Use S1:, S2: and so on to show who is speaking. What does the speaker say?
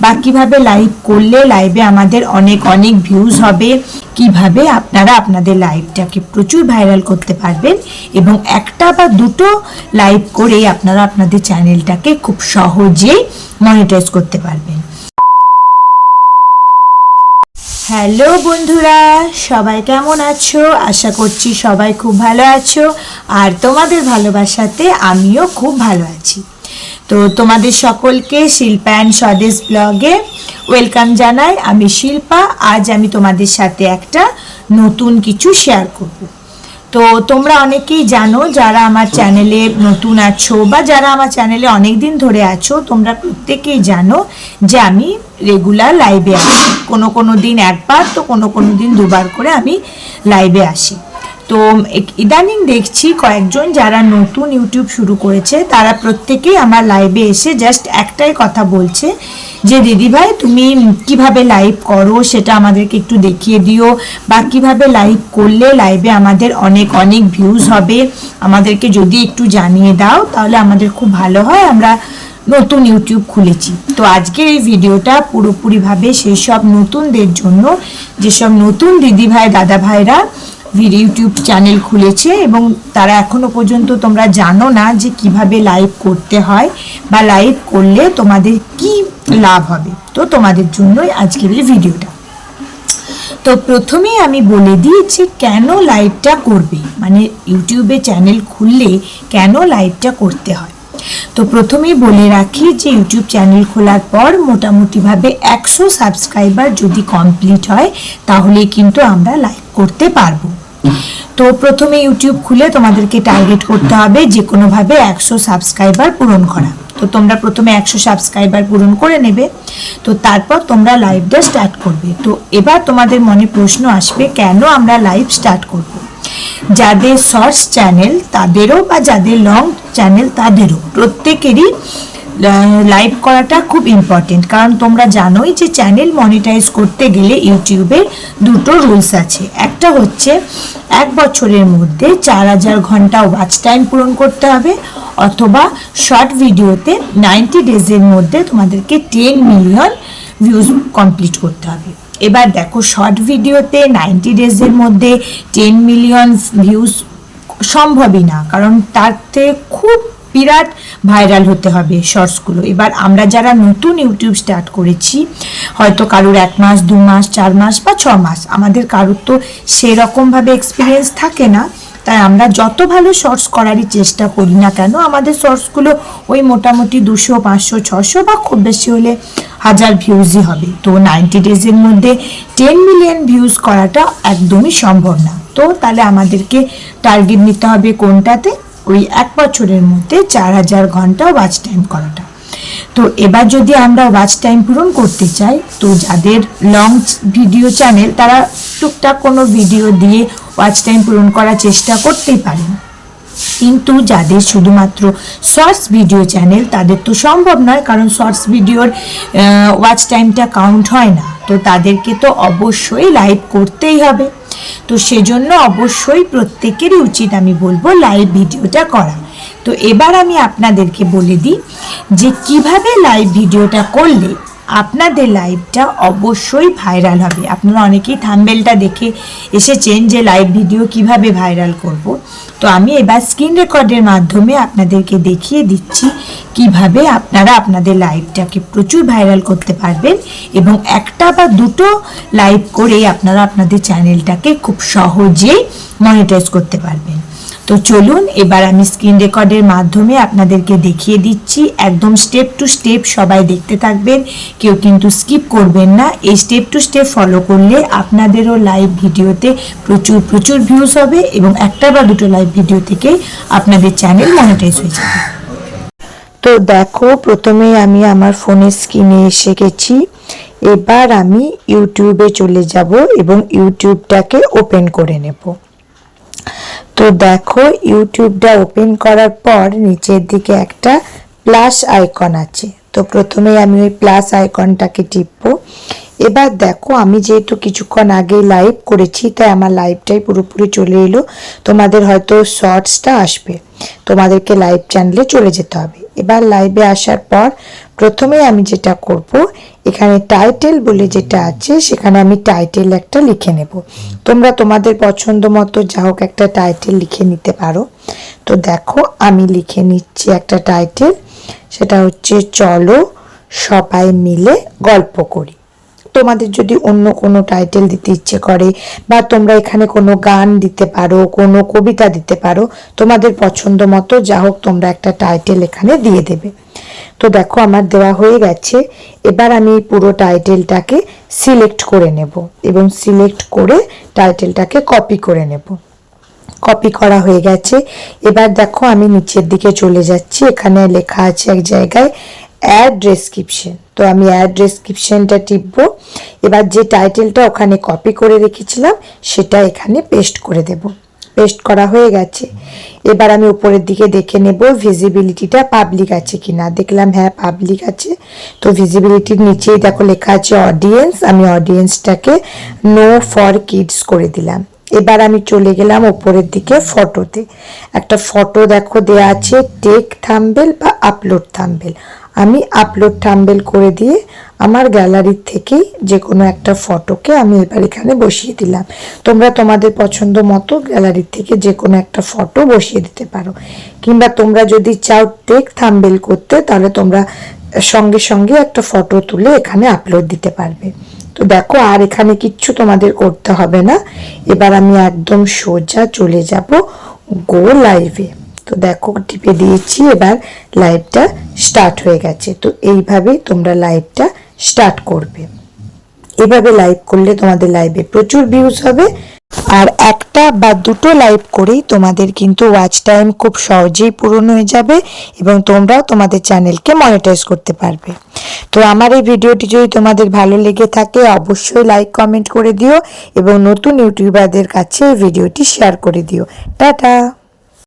S1: বা কীভাবে লাইভ করলে লাইভে আমাদের অনেক অনেক ভিউজ হবে, কীভাবে আপনারা আপনাদের লাইভটাকে প্রচুর ভাইরাল করতে পারবেন এবং একটা বা দুটো লাইভ করেই আপনারা আপনাদের চ্যানেলটাকে খুব সহজেই মনিটাইজ করতে পারবেন। হ্যালো বন্ধুরা, সবাই কেমন আছো? আশা করছি সবাই খুব ভালো আছো। আর তোমাদের ভালোবাসাতে আমিও খুব ভালো আছি। তো তোমাদের সকলকে শিল্পা অ্যান্ড স্বদেশ ব্লগে ওয়েলকাম জানাই। আমি শিল্পা, আজ আমি তোমাদের সাথে একটা নতুন কিছু শেয়ার করব। তো তোমরা অনেকেই জানো, যারা আমার চ্যানেলে নতুন আছো বা যারা আমার চ্যানেলে অনেক দিন ধরে আছো, তোমরা প্রত্যেকেই জানো যে আমি রেগুলার লাইভে আসি। কোনো কোনো দিন একবার, তো কোনো কোনো দিন দুবার করে আমি লাইভে আসি। তো ইদানিং দেখছি কয়েকজন যারা নতুন ইউটিউব শুরু করেছে, তারা প্রত্যেকেই আমার লাইভে এসে জাস্ট একটাই কথা বলছে যে দিদিভাই তুমি কীভাবে লাইভ করো? সেটা আমাদেরকে একটু দেখিয়ে দিও। বা, কীভাবে লাইভ করলে লাইভে আমাদের অনেক অনেক ভিউজ হবে? আমাদেরকে যদি একটু জানিয়ে দাও, তাহলে আমাদের খুব ভালো হয়। আমরা নতুন ইউটিউব খুলেছি। তো আজকের এই ভিডিওটা পুরোপুরিভাবে সেই সব নতুনদের জন্য, যেসব নতুন দিদিভাই দাদা ভাইরা ইউটিউব চ্যানেল খুলেছে এবং তারা এখনও পর্যন্ত তোমরা জানো না যে কীভাবে লাইভ করতে হয় বা লাইভ করলে তোমাদের কি লাভ হবে। তো তোমাদের জন্যই আজকের এই ভিডিওটা তো প্রথমেই আমি বলে দিই যে কেন লাইভটা করবে? মানে ইউটিউবে চ্যানেল খুললে কেন লাইভটা করতে হয়? তো প্রথমেই বলে রাখি যে ইউটিউব চ্যানেল খোলার পর মোটামুটিভাবে একশো সাবস্ক্রাইবার যদি কমপ্লিট হয়, তাহলে কিন্তু আমরা লাইভ করতে পারব। তো প্রথমে ইউটিউব খুলে তোমাদেরকে টার্গেট করতে হবে যে কোনোভাবে একশো সাবস্ক্রাইবার পূরণ করা। তো তোমরা প্রথমে একশো সাবস্ক্রাইবার পূরণ করে নেবে, তো তারপর তোমরা লাইভটা স্টার্ট করবে। তো এবার তোমাদের মনে প্রশ্ন আসবে, কেন আমরা লাইভ স্টার্ট করব? যাদের শর্টস চ্যানেল তাদেরও বা যাদের লং চ্যানেল তাদেরও, প্রত্যেকেরই লাইভ করাটা খুব ইম্পর্টেন্ট কারণ তোমরা জানোই যে চ্যানেল মনিটাইজ করতে গেলে ইউটিউবের দুটো রুলস আছে। একটা হচ্ছে এক বছরের মধ্যে চার হাজার ঘণ্টা ওয়াচ টাইম পূরণ করতে হবে, অথবা শর্ট ভিডিওতে নাইনটি ডেজের মধ্যে তোমাদেরকে টেন মিলিয়ন ভিউজ কমপ্লিট করতে হবে। এবার দেখো শর্ট ভিডিওতে নাইনটি ডেজের মধ্যে টেন মিলিয়ন ভিউজ সম্ভবই না। কারণ তাতে খুব বিরাট ভাইরাল হতে হবে শর্টসগুলো। এবার আমরা যারা নতুন ইউটিউব স্টার্ট করেছি, হয়তো কারোর এক মাস, দু মাস, চার মাস বা ছ মাস, আমাদের কারোর তো সেরকমভাবে এক্সপিরিয়েন্স থাকে না। তাই আমরা যত ভালো শর্টস করারই চেষ্টা করি না কেন, আমাদের শর্টসগুলো ওই মোটামুটি দুশো, পাঁচশো, ছশো বা খুব বেশি হলে হাজার ভিউজই হবে। তো নাইনটি ডেজের মধ্যে টেন মিলিয়ন ভিউজ করাটা একদমই সম্ভব না। তো তাহলে আমাদেরকে টার্গেট নিতে হবে কোনটাতে? ওই এক বছরের মধ্যে চার হাজার ঘণ্টা ওয়াচ টাইম করাটা। তো এবার যদি আমরা ওয়াচ টাইম পূরণ করতে চাই, তো যাদের লং ভিডিও চ্যানেল তারা টুকটাক কোনো ভিডিও দিয়ে ওয়াচ টাইম পূরণ করার চেষ্টা করতেই পারেন। কিন্তু যাদের শুধুমাত্র শর্টস ভিডিও চ্যানেল তাদের তো সম্ভব নয়, কারণ শর্টস ভিডিওর ওয়াচ টাইমটা কাউন্ট হয় না। তো তাদেরকে তো অবশ্যই লাইভ করতেই হবে। তো সেজন্য অবশ্যই প্রত্যেকেরই উচিত আমি বলব লাইভ ভিডিওটা করা। তো এবার আমি আপনাদেরকে বলে দিই যে কীভাবে লাইভ ভিডিওটা করলে আপনাদের লাইভটা অবশ্যই ভাইরাল হবে। আপনারা অনেকেই থাম্বেলটা দেখে এসেছেন যে লাইভ ভিডিও কীভাবে ভাইরাল করব। তো আমি এবার স্ক্রিন রেকর্ডের মাধ্যমে আপনাদেরকে দেখিয়ে দিচ্ছি কীভাবে আপনারা আপনাদের লাইভটাকে প্রচুর ভাইরাল করতে পারবেন এবং একটা বা দুটো লাইভ করেই আপনারা আপনাদের চ্যানেলটাকে খুব সহজেই মনিটাইজ করতে পারবেন। তো চলুন, এবার আমি স্ক্রিন রেকর্ডের মাধ্যমে আপনাদেরকে দেখিয়ে দিচ্ছি। একদম স্টেপ টু স্টেপ সবাই দেখতে থাকবেন, কেউ কিন্তু স্কিপ করবেন না। এই স্টেপ টু স্টেপ ফলো করলে আপনাদেরও লাইভ ভিডিওতে প্রচুর প্রচুর ভিউজ হবে এবং একটা বা দুটো লাইভ ভিডিও থেকে আপনাদের চ্যানেল মনিটাইজ হয়ে যাবে। তো দেখো, প্রথমে আমি আমার ফোনের স্ক্রিনে এসে গেছি। এবার আমি ইউটিউবে চলে যাব এবং ইউটিউবটাকে ওপেন করে নেব। তো দেখো, ইউটিউবটা ওপেন করার পর নিচের দিকে একটা প্লাস আইকন আছে। তো প্রথমে আমি ওই প্লাস আইকনটাকে টিপবো। এবার দেখো, আমি যেহেতু কিছুক্ষণ আগে লাইভ করেছি, তাই আমার লাইভটাই পুরোপুরি চলে এলো। তোমাদের হয়তো শর্টসটা আসবে। তোমাদেরকে লাইভ চ্যানেলে চলে যেতে হবে। এবার লাইভে আসার পর প্রথমে আমি যেটা করব, এখানে টাইটেল বলে যেটা আছে, সেখানে আমি টাইটেল একটা লিখে নেব। তোমরা তোমাদের পছন্দ মতো যা হোক একটা টাইটেল লিখে নিতে পারো। তো দেখো, আমি লিখে নিচ্ছি একটা টাইটেল সেটা হচ্ছে চলো সবাই মিলে গল্প করি। তোমাদের যদি অন্য কোনো টাইটেল দিতে ইচ্ছে করে বা তোমরা এখানে কোনো গান দিতে পারো, কোনো কবিতা দিতে পারো, তোমাদের পছন্দ মতো যা হোক তোমরা একটা টাইটেল এখানে দিয়ে দেবে। তো দেখো আমার দেওয়া হয়ে গেছে, এবার আমি পুরো টাইটেলটাকে সিলেক্ট করে নেব এবং সিলেক্ট করে টাইটেলটাকে কপি করে নেব। কপি করা হয়ে গেছে, এবার দেখো আমি নিচের দিকে চলে যাচ্ছি, এখানে লেখা আছে এক জায়গায় অ্যাড ডেসক্রিপশন তো আমি অ্যাড ডেসক্রিপশনটা টিপবো। এবার যে টাইটেলটা ওখানে কপি করে রেখেছিলাম, সেটা এখানে পেস্ট করে দেব। পেস্ট করা হয়ে গেছে। এবার আমি উপরের দিকে দেখে নেব ভিজিবিলিটিটা পাবলিক আছে কি না দেখলাম হ্যাঁ পাবলিক আছে। তো ভিজিবিলিটির নিচেই দেখো লেখা আছে অডিয়েন্স আমি অডিয়েন্সটাকে নো ফর কিডস করে দিলাম। এবার আমি চলে গেলাম ওপরের দিকে ফটোতে। একটা ফটো দেখো দেয়া আছে, টেক থাম্বেল বা আপলোড থাম্বেল। আমি আপলোড থাম্বেল করে দিয়ে আমার গ্যালারির থেকেই যে কোনো একটা ফটোকে আমি এবার এখানে বসিয়ে দিলাম। তোমরা তোমাদের পছন্দ মতো গ্যালারির থেকে যে কোনো একটা ফটো বসিয়ে দিতে পারো। কিংবা তোমরা যদি চাও টেক থাম্বেল করতে, তাহলে তোমরা সঙ্গে সঙ্গে একটা ফটো তুলে এখানে আপলোড দিতে পারবে। তো দেখো, আর এখানে কিচ্ছু তোমাদের করতে হবে না। এবার আমি একদম সোজা চলে যাব গো লাইভে তো দেখো, টিপে দিয়েছি, এবার লাইভটা স্টার্ট হয়ে গেছে। তো এইভাবে তোমরা লাইভটা স্টার্ট করবে। এভাবে লাইভ করলে তোমাদের লাইভে প্রচুর ভিউজ হবে। আর একটা বা দুটো লাইভ করেই তোমাদের কিন্তু ওয়াচ টাইম খুব সহজেই পূরণ হয়ে যাবে এবং তোমরাও তোমাদের চ্যানেলকে মনিটাইজ করতে পারবে। তো আমার এই ভিডিওটি যদি তোমাদের ভালো লেগে থাকে, অবশ্যই লাইক কমেন্ট করে দিও এবং নতুন ইউটিউবারদের কাছে এই ভিডিওটি শেয়ার করে দিও। টাটা!